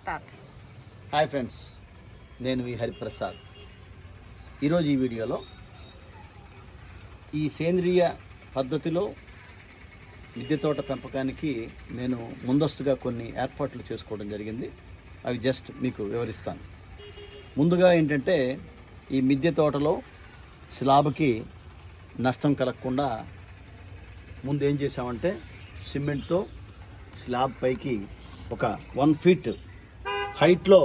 Start. Hi friends నేను వి హరిప్రసాద్. ఈరోజు ఈ వీడియోలో ఈ సేంద్రియ పద్ధతిలో మిద్దె తోట పెంపకానికి నేను ముందస్తుగా కొన్ని ఏర్పాట్లు చేసుకోవడం జరిగింది. అవి జస్ట్ మీకు వివరిస్తాను. ముందుగా ఏంటంటే ఈ మిద్దె తోటలో స్లాబ్కి నష్టం కలగకుండా ముందు ఏం చేసామంటే సిమెంట్తో స్లాబ్ పైకి ఒక వన్ ఫీట్ హైట్లో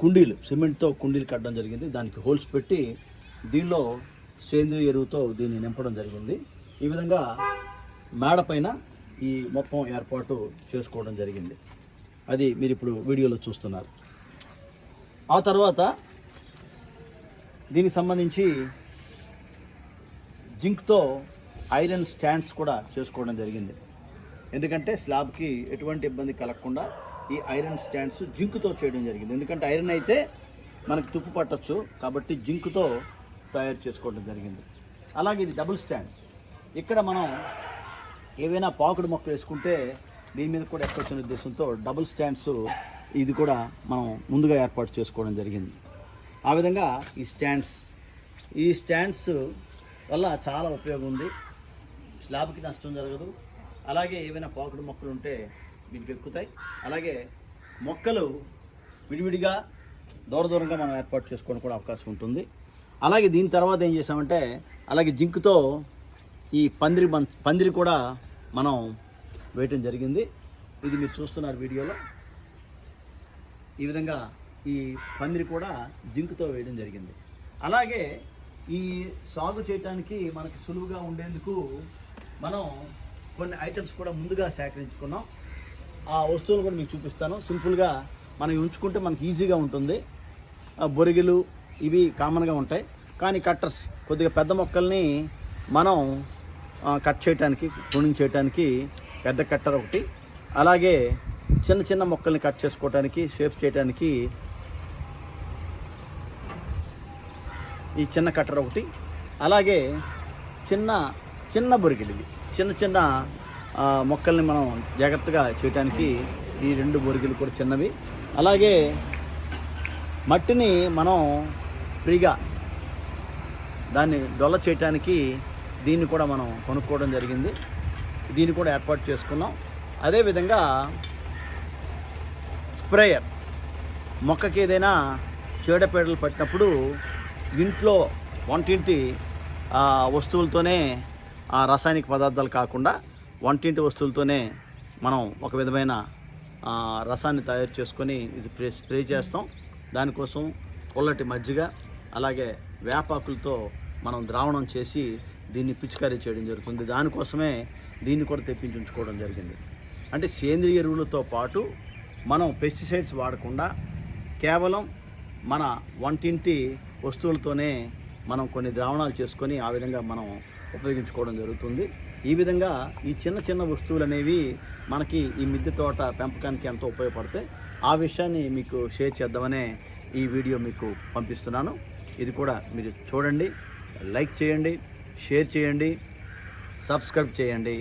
కుండీలు సిమెంట్తో కుండీలు కట్టడం జరిగింది. దానికి హోల్స్ పెట్టి దీనిలో సేంద్రియ ఎరువుతో దీన్ని నింపడం జరిగింది. ఈ విధంగా మేడ పైన ఈ మొత్తం ఏర్పాటు చేసుకోవడం జరిగింది. అది మీరు ఇప్పుడు వీడియోలో చూస్తున్నారు. ఆ తర్వాత దీనికి సంబంధించి జింక్తో ఐరన్ స్టాండ్స్ కూడా చేసుకోవడం జరిగింది. ఎందుకంటే స్లాబ్కి ఎటువంటి ఇబ్బంది కలగకుండా ఈ ఐరన్ స్టాండ్స్ జింకుతో చేయడం జరిగింది. ఎందుకంటే ఐరన్ అయితే మనకు తుప్పు పట్టచ్చు కాబట్టి జింకుతో తయారు చేసుకోవడం జరిగింది. అలాగే ఇది డబుల్ స్టాండ్. ఇక్కడ మనం ఏవైనా పాకుడు మొక్కలు వేసుకుంటే దీని మీద కూడా ఎక్కొచ్చిన ఉద్దేశంతో డబుల్ స్టాండ్స్ ఇది కూడా మనం ముందుగా ఏర్పాటు చేసుకోవడం జరిగింది. ఆ విధంగా ఈ స్టాండ్స్ ఈ స్టాండ్స్ వల్ల చాలా ఉపయోగం ఉంది. స్లాబ్కి నష్టం జరగదు. అలాగే ఏవైనా పాకుడు మొక్కలు ఉంటే దీనికి ఎక్కుతాయి. అలాగే మొక్కలు విడివిడిగా దూర దూరంగా మనం ఏర్పాటు చేసుకోవడం కూడా అవకాశం ఉంటుంది. అలాగే దీని తర్వాత ఏం చేసామంటే అలాగే జింక్తో ఈ పందిరి పందిరి కూడా మనం వేయటం జరిగింది. ఇది మీరు చూస్తున్నారు వీడియోలో. ఈ విధంగా ఈ పందిరి కూడా జింక్తో వేయడం జరిగింది. అలాగే ఈ సాగు చేయడానికి మనకి సులువుగా ఉండేందుకు మనం కొన్ని ఐటమ్స్ కూడా ముందుగా సేకరించుకున్నాం. ఆ వస్తువులు కూడా మీకు చూపిస్తాను. సింపుల్గా మనం ఉంచుకుంటే మనకి ఈజీగా ఉంటుంది. బొరిగిలు ఇవి కామన్గా ఉంటాయి. కానీ కట్టర్స్ కొద్దిగా పెద్ద మొక్కల్ని మనం కట్ చేయడానికి ప్రూనింగ్ చేయడానికి పెద్ద కట్టర్ ఒకటి అలాగే చిన్న చిన్న మొక్కల్ని కట్ చేసుకోవడానికి షేప్ చేయడానికి ఈ చిన్న కట్టర్ ఒకటి అలాగే చిన్న చిన్న బొరిగిలు ఇవి చిన్న చిన్న మొక్కల్ని మనం జాగ్రత్తగా చేయడానికి ఈ రెండు బొరిగిలు కూడా చిన్నవి. అలాగే మట్టిని మనం ఫ్రీగా దాన్ని డొల్ల చేయటానికి దీన్ని కూడా మనం కొనుక్కోవడం జరిగింది. దీన్ని కూడా ఏర్పాటు చేసుకున్నాం. అదేవిధంగా స్ప్రేయర్. మొక్కకి ఏదైనా చీడపీడలు పట్టినప్పుడు ఇంట్లో వంటింటి ఆ, వస్తువులతోనే ఆ రసాయనిక పదార్థాలు కాకుండా వంటింటి వస్తువులతోనే మనం ఒక విధమైన రసాన్ని తయారు చేసుకొని ఇది స్ప్రే స్ప్రే చేస్తాం. దానికోసం పుల్లటి మజ్జిగ అలాగే వేపాకులతో మనం ద్రావణం చేసి దీన్ని పిచికారీ చేయడం జరుగుతుంది. దానికోసమే దీన్ని కూడా తెప్పించి ఉంచుకోవడం జరిగింది. అంటే సేంద్రియ ఎరువులతో పాటు మనం పెస్టిసైడ్స్ వాడకుండా కేవలం మన వంటింటి వస్తువులతోనే మనం కొన్ని ద్రావణాలు చేసుకొని ఆ విధంగా మనం ఉపయోగించుకోవడం జరుగుతుంది. ఈ విధంగా ఈ చిన్న చిన్న వస్తువులు అనేవి మనకి ఈ మిద్దె తోట పెంపకానికి ఎంతో ఉపయోగపడతాయి. ఆ విషయాన్ని మీకు షేర్ చేద్దామనే ఈ వీడియో మీకు పంపిస్తున్నాను. ఇది కూడా మీరు చూడండి లైక్ చేయండి షేర్ చేయండి సబ్స్క్రైబ్ చేయండి.